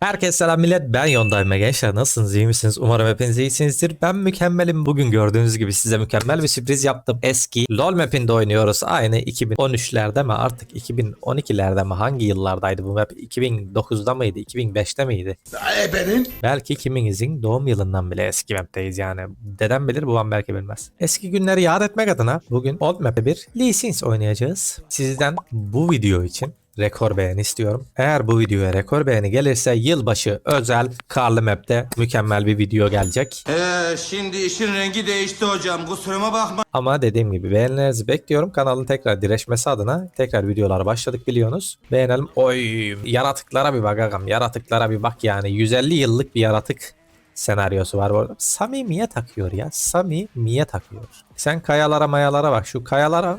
Herkese selam millet. Ben Yondayım gençler nasılsınız? İyi misiniz? Umarım hepiniz iyisinizdir. Ben mükemmelim. Bugün gördüğünüz gibi size mükemmel bir sürpriz yaptım. Eski LoL map'inde oynuyoruz. Aynı 2013'lerde mi? Artık 2012'lerde mi? Hangi yıllardaydı bu map? 2009'da mıydı? 2005'te miydi? Ebenin belki kiminizin doğum yılından bile eski map'teyiz yani. Dedem bilir babam belki bilmez. Eski günleri yad etmek adına bugün Old Map'e bir Lee Sin oynayacağız. Sizden bu video için rekor beğeni istiyorum. Eğer bu videoya rekor beğeni gelirse yılbaşı özel karlı map'te mükemmel bir video gelecek. Ee, şimdi işin rengi değişti hocam kusuruma bakma. Ama dediğim gibi beğenilerinizi bekliyorum. Kanalın tekrar direşmesi adına tekrar videolara başladık biliyorsunuz. Beğenelim. Oy yaratıklara bir bak agam. Yaratıklara bir bak yani. 150 yıllık bir yaratık senaryosu var bu arada. Samimiyet akıyor ya. Samimiyet akıyor. Sen kayalara mayalara bak. Şu kayalara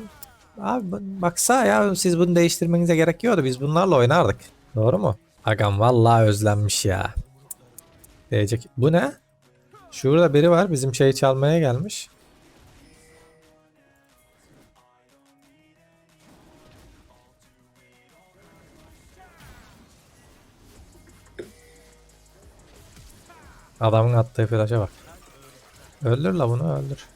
Abi baksa ya siz bunu değiştirmenize gerek yoktu. Biz bunlarla oynardık. Doğru mu? Agam vallahi özlenmiş ya. Diyecek. Bu ne? Şurada biri var bizim şeyi çalmaya gelmiş. Adamın attığı flaşa bak. Öldür la bunu öldür.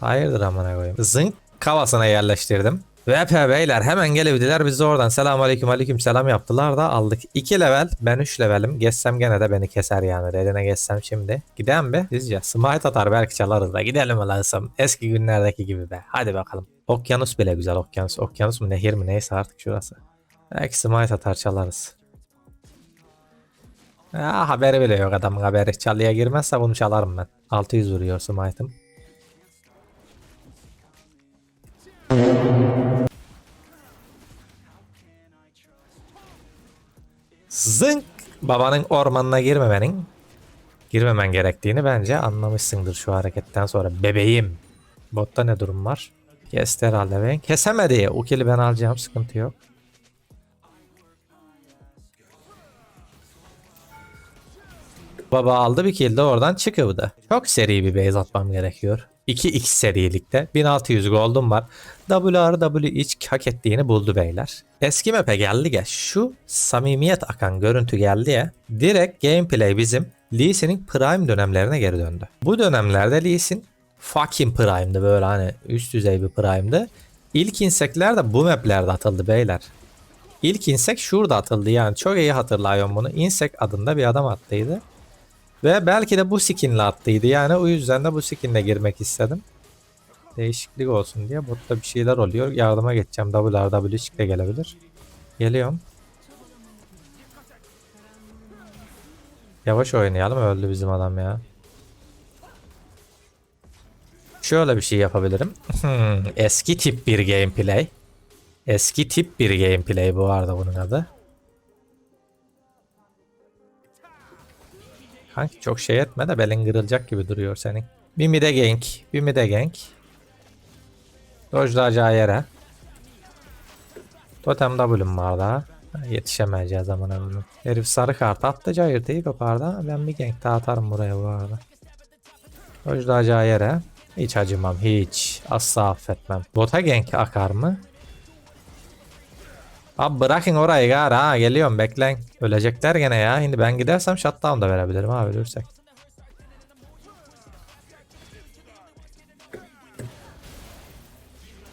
Hayırdır amına koyayım. Zınk kafasına yerleştirdim. VP beyler hemen gelebildiler biz de oradan selam aleyküm aleyküm selam yaptılar da aldık. 2 level ben 3 levelim. Geçsem gene de beni keser yani. Redine geçsem şimdi. Gidelim be. Sizce smite atar belki çalarız da gidelim lansam. Eski günlerdeki gibi be. Hadi bakalım. Okyanus bile güzel okyanus. Okyanus mu nehir mi neyse artık şurası. Belki smite atar çalarız. Ya haberi bile yok adamın haberi. Çalıya girmezse bunu çalarım ben. 600 vuruyor smite'ım. Zınk! Babanın ormanına girmemenin girmemen gerektiğini bence anlamışsındır şu hareketten sonra. Bebeğim. Botta ne durum var? Kesti herhalde ben. Kesemedi. O kili ben alacağım. Sıkıntı yok. Baba aldı bir kill de oradan çıkıvdı. Çok seri bir base atmam gerekiyor. 2x serilikte 1600 gold'um var. WRW hak ettiğini buldu beyler. Eski map'e geldi ya şu samimiyet akan görüntü geldi ya direkt gameplay bizim Lee Sin'in prime dönemlerine geri döndü. Bu dönemlerde Lee Sin fucking prime'dı böyle hani üst düzey bir prime'dı. İlk insekler de bu maplerde atıldı beyler. İlk insek şurada atıldı yani çok iyi hatırlıyorum bunu. Insek adında bir adam attıydı. Ve belki de bu skinle attıydı yani o yüzden de bu skinle girmek istedim. Değişiklik olsun diye botta bir şeyler oluyor. Yardıma geçeceğim. WRW de gelebilir. Geliyorum. Yavaş oynayalım öldü bizim adam ya. Şöyle bir şey yapabilirim. Hmm, eski tip bir gameplay. Eski tip bir gameplay bu arada bunun adı. Kanki çok şey etme de belin kırılacak gibi duruyor senin. Bir mide gank. Bir mide gank. Dojlayacağı yere. Totem W'm var daha. Yetişemeyeceğiz zaman bunu. Herif sarı kart attı cayırtıyı kopardı. Ben bir gank daha atarım buraya bu arada. Dojlayacağı yere. Hiç acımam hiç. Asla affetmem. Bota gank akar mı? Abi bırakın orayı gar ha geliyorum beklen. Ölecekler gene ya. Şimdi ben gidersem shutdown da verebilirim abi ölürsek.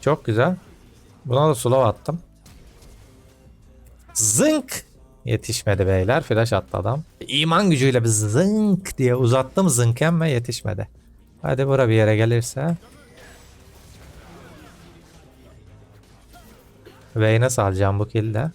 Çok güzel. Buna da slow attım. Zınk! Yetişmedi beyler. Flash attı adam. İman gücüyle bir zınk diye uzattım zınken ve yetişmedi. Hadi bura bir yere gelirse. Vayne'e salacağım bu kill'de.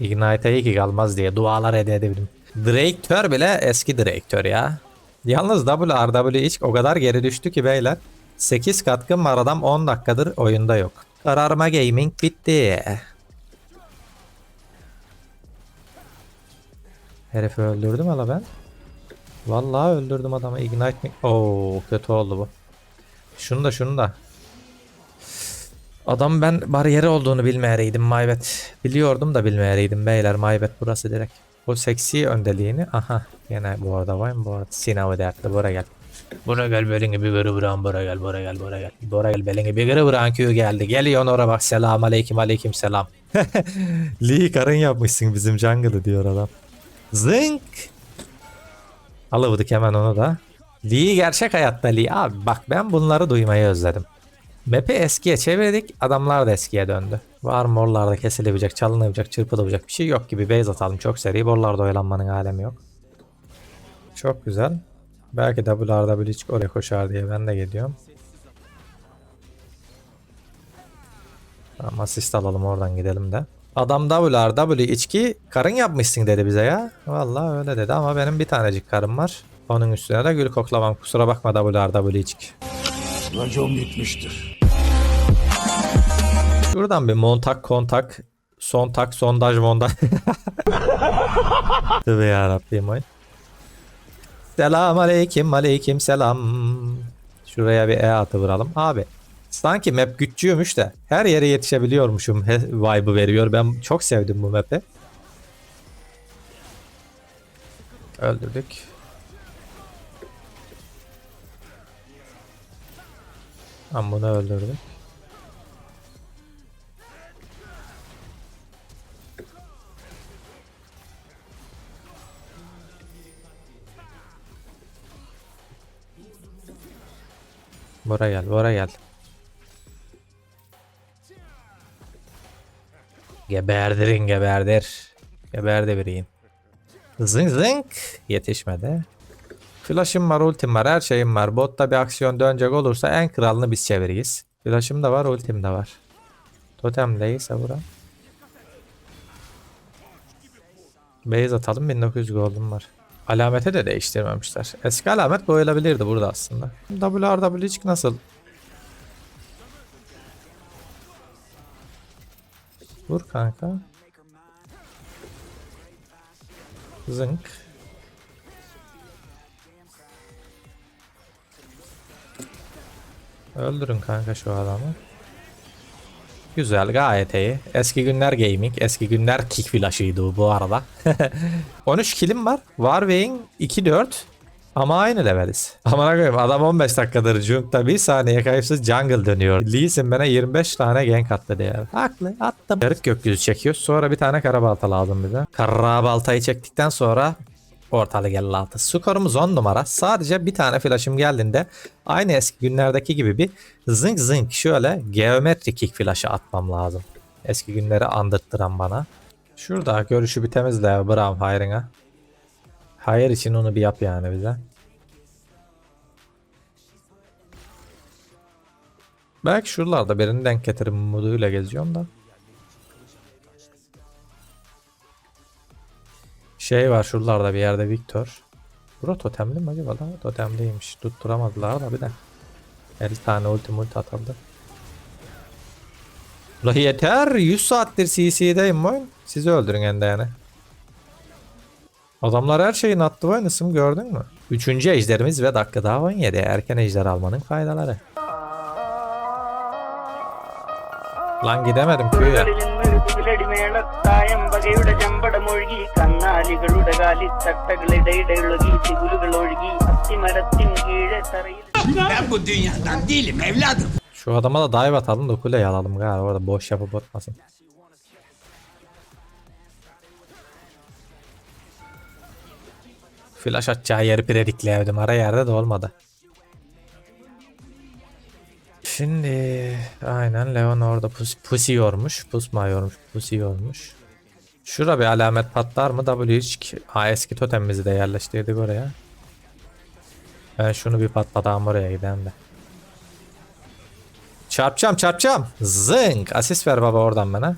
Ignite'e iyi ki kalmaz diye dualar edebildim. Direktör bile eski direktör ya. Yalnız WRW hiç o kadar geri düştü ki beyler. 8 katkım var adam 10 dakikadır oyunda yok. Kararma gaming bitti. Herifi öldürdüm hala ben. Vallahi öldürdüm adamı. Ignite mi? Oo kötü oldu bu. Şunu da şunu da. Adam ben bariyeri olduğunu bilmeyereydim maybet. Biliyordum da bilmeyereydim beyler maybet burası direkt. O seksi öndeliğini aha yine bu arada var mı bu arada Sinav'ı dertli buraya gel. Bora gel belini bir gırı bıran bora gel bora gel bora gel. Bora gel belini bir gırı bıran köyü geldi. Geliyor oraya bak selam aleyküm aleyküm selam. Lee karın yapmışsın bizim jungle'ı diyor adam. Zınk. Alıvdık hemen onu da. Lee gerçek hayatta Lee. Abi bak ben bunları duymayı özledim. Map'i eskiye çevirdik. Adamlar da eskiye döndü. Var morlarda kesilebilecek, çalınabilecek, çırpılabilecek bir şey yok gibi. Base atalım çok seri. Borlarda oyalanmanın alemi yok. Çok güzel. Belki WRW hiç oraya koşar diye ben de geliyorum. Tamam asist alalım oradan gidelim de. Adam WRW içki karın yapmışsın dedi bize ya. Vallahi öyle dedi ama benim bir tanecik karım var. Onun üstüne de gül koklamam. Kusura bakma WRW içki. Racon bitmiştir. Şuradan bir montak kontak sontak sondaj mondaj. Tövbe yarabbim oyun. Selam aleyküm aleyküm selam. Şuraya bir E atı vuralım. Abi sanki map güçlüymüş de her yere yetişebiliyormuşum vibe'ı veriyor. Ben çok sevdim bu map'i. Öldürdük. Ama bunu öldürdük. Bora gel, Bora gel. Geberdirin geberdir. Geberdi biriyim. Zınk zınk. Yetişmedi. Flash'ım var, ultim var, her şeyim var. Botta bir aksiyon dönecek olursa en kralını biz çeviriyiz. Flash'ım da var, ultim de var. Totemdeyiz vuran. Base atalım 1900 gold'um var. Alameti de değiştirmemişler. Eski alamet koyulabilirdi burada aslında. WRW'cik nasıl? Vur kanka. Zınk. Öldürün kanka şu adamı. Güzel gayet iyi. Eski günler gaming. Eski günler kick flash'ıydı bu arada. 13 kilim var. Warway'in 2-4. Ama aynı leveliz. Aman koyayım adam 15 dakikadır Junk'ta bir saniye kayıpsız jungle dönüyor. Lee Sin bana 25 tane gank attı diye. Haklı attım. Yarık gökyüzü çekiyoruz. Sonra bir tane karabalta lazım bize. Karabaltayı çektikten sonra ortalık 56. Skorumuz 10 numara. Sadece bir tane flash'ım geldiğinde aynı eski günlerdeki gibi bir zınk zınk şöyle geometrik kick flash'ı atmam lazım. Eski günleri andırttıran bana. Şurada görüşü bir temizle Brown Hayır'ına. Hayır için onu bir yap yani bize. Belki şuralarda birini denk getiririm moduyla geziyorum da. Şey var şuralarda bir yerde Victor. Bura totemli mi acaba da? Totemliymiş. Tutturamadılar da bir de. 50 tane ulti multi atıldı. La yeter 100 saattir CC'deyim oyun. Sizi öldürün en yani. Adamlar her şeyin attı oynasım gördün mü? Üçüncü ejderimiz ve dakika daha 17. Erken ejder almanın faydaları. Lan gidemedim köye. തായം വകയുടെ ചമ്പടമൊഴുകി കന്നാലികളുടെ കാലി തട്ടകളിടയിടയൊഴുകി തികുലുകൾ ഒഴുകി അത്തിമരത്തിൻ കീഴെ തറയിൽ Ben bu dünyadan değilim evladım. Şu adama da dive atalım da kuleyi alalım galiba orada boş yapıp atmasın. Flash atacağı yeri predikleyemedim. Ara yerde de olmadı. Şimdi aynen Leon orada pus pusuyormuş. Pusmuyormuş. Pusuyormuş. Şura bir alamet patlar mı? W hiç ha, eski totemimizi de yerleştirdik oraya. Ben şunu bir patlatam oraya gidelim de. Çarpacağım çarpacağım. Zınk. Asist ver baba oradan bana.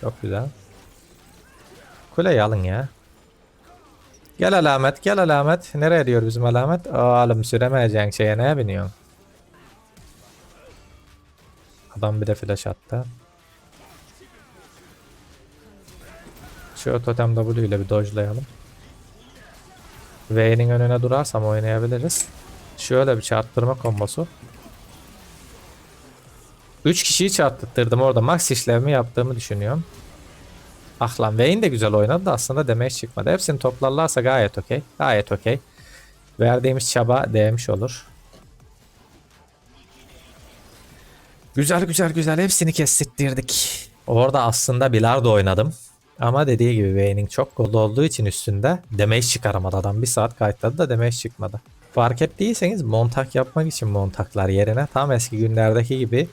Çok güzel. Kuleyi alın ya. Gel alamet gel alamet. Nereye diyor bizim alamet? Oğlum süremeyeceksin şeye neye biniyorsun? Adam bir de flash attı. Şu totem W ile bir dojlayalım. V'nin önüne durarsam oynayabiliriz. Şöyle bir çarptırma kombosu. 3 kişiyi çarptırdım orada max işlevimi yaptığımı düşünüyorum. Ah lan Vayne de güzel oynadı da aslında damage çıkmadı. Hepsini toplarlarsa gayet okey. Gayet okey. Verdiğimiz çaba değmiş olur. Güzel güzel güzel hepsini kestirdik. Orada aslında bilardo oynadım. Ama dediği gibi Vayne'in çok gold olduğu için üstünde damage çıkaramadı adam. Bir saat kayıtladı da damage çıkmadı. Fark ettiyseniz montak yapmak için montaklar yerine tam eski günlerdeki gibi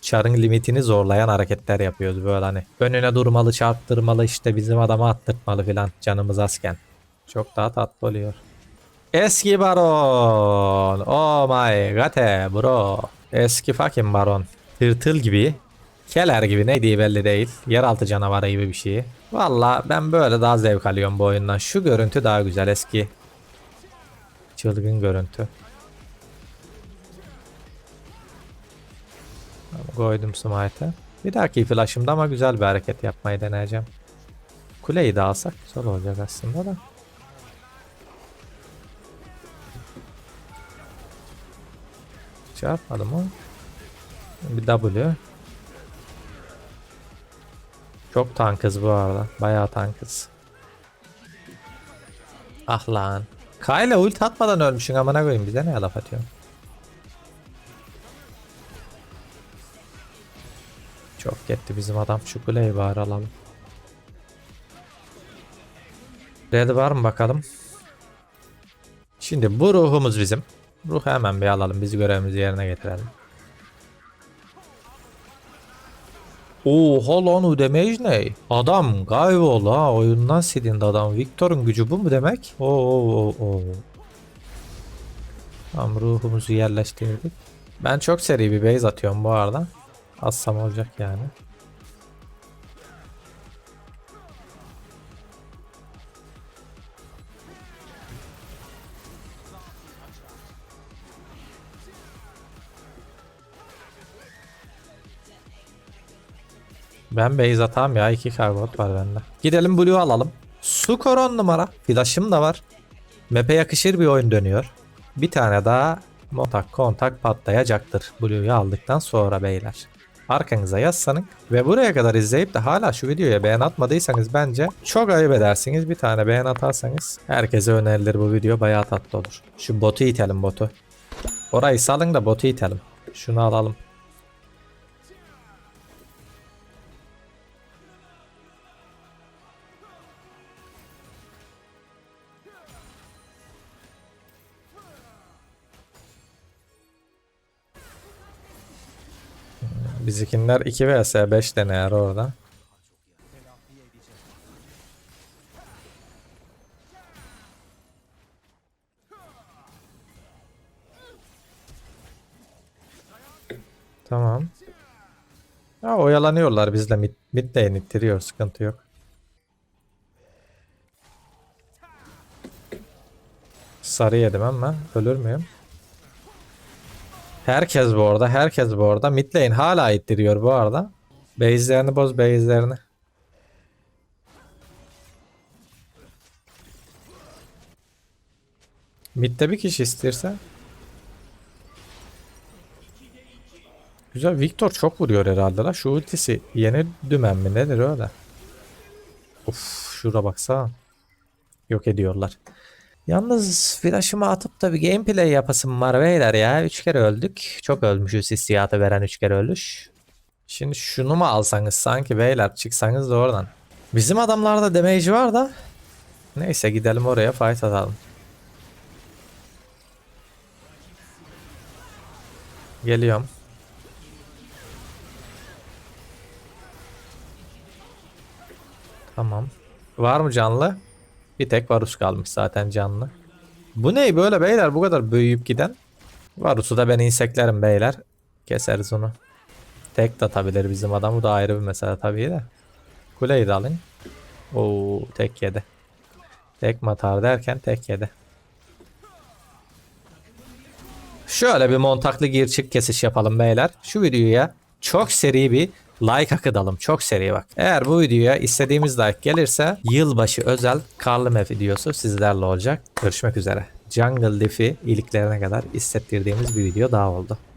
çarın limitini zorlayan hareketler yapıyoruz böyle hani. Önüne durmalı, çarptırmalı işte bizim adama attırtmalı filan canımız azken. Çok daha tatlı oluyor. Eski baron. Oh my god bro. Eski fucking baron. Tırtıl gibi. Keler gibi neydi belli değil. Yeraltı canavarı gibi bir şey. Valla ben böyle daha zevk alıyorum bu oyundan. Şu görüntü daha güzel eski. Çılgın görüntü. Koydum smite'ı. Bir dahaki flash'ımda ama güzel bir hareket yapmayı deneyeceğim. Kuleyi de alsak güzel olacak aslında da. Çarpmadı mı? Bir W. Çok tankız bu arada. Bayağı tankız. Ah lan. Kyle ult atmadan ölmüşsün amına koyayım bize ne laf atıyorsun? Çok gitti bizim adam şu kuleyi bari alalım. Red var mı bakalım? Şimdi bu ruhumuz bizim. Ruhu hemen bir alalım. Biz görevimizi yerine getirelim. Oha lan o damage ne? Adam kaybol ha. Oyundan silindi adam. Victor'un gücü bu mu demek? Oo, oo, oo. Tamam ruhumuzu yerleştirdik. Ben çok seri bir base atıyorum bu arada. Assam olacak yani. Ben base atağım ya. 2 kargot var bende. Gidelim Blue alalım. Su koron numara. Flash'ım da var. Map'e yakışır bir oyun dönüyor. Bir tane daha montak kontak patlayacaktır. Blue'yu aldıktan sonra beyler. Arkanıza yaslanın ve buraya kadar izleyip de hala şu videoya beğen atmadıysanız bence çok ayıp edersiniz. Bir tane beğen atarsanız herkese önerilir bu video bayağı tatlı olur. Şu botu itelim botu. Orayı salın da botu itelim. Şunu alalım. Bizikinler 2 vs 5 deneyer orada. Tamam. Ha, oyalanıyorlar bizle mid, mid lane ittiriyor sıkıntı yok. Sarı yedim ama ölür müyüm? Herkes bu arada, herkes bu arada. Mid hala ittiriyor bu arada. Base'lerini boz, base'lerini. Mid'de bir kişi isterse. Güzel. Victor çok vuruyor herhalde la. Şu ultisi yeni dümen mi nedir öyle? Of şura baksana. Yok ediyorlar. Yalnız flash'ımı atıp da bir gameplay yapasım var beyler ya. Üç kere öldük. Çok ölmüşüz hissiyatı veren üç kere ölüş. Şimdi şunu mu alsanız sanki beyler çıksanız da oradan. Bizim adamlarda damage var da. Neyse gidelim oraya fight atalım. Geliyorum. Tamam. Var mı canlı? Bir tek Varus kalmış zaten canlı. Bu ne böyle beyler bu kadar büyüyüp giden? Varus'u da ben inseklerim beyler. Keseriz onu. Tek de atabilir bizim adam. Bu da ayrı bir mesele tabii de. Kuleyi de alın. Oo tek yedi. Tek matar derken tek yedi. Şöyle bir montaklı gir çık kesiş yapalım beyler. Şu videoya çok seri bir like akıdalım. Çok seri bak. Eğer bu videoya istediğimiz like gelirse yılbaşı özel karlı map videosu sizlerle olacak. Görüşmek üzere. Jungle Leaf'i iliklerine kadar hissettirdiğimiz bir video daha oldu.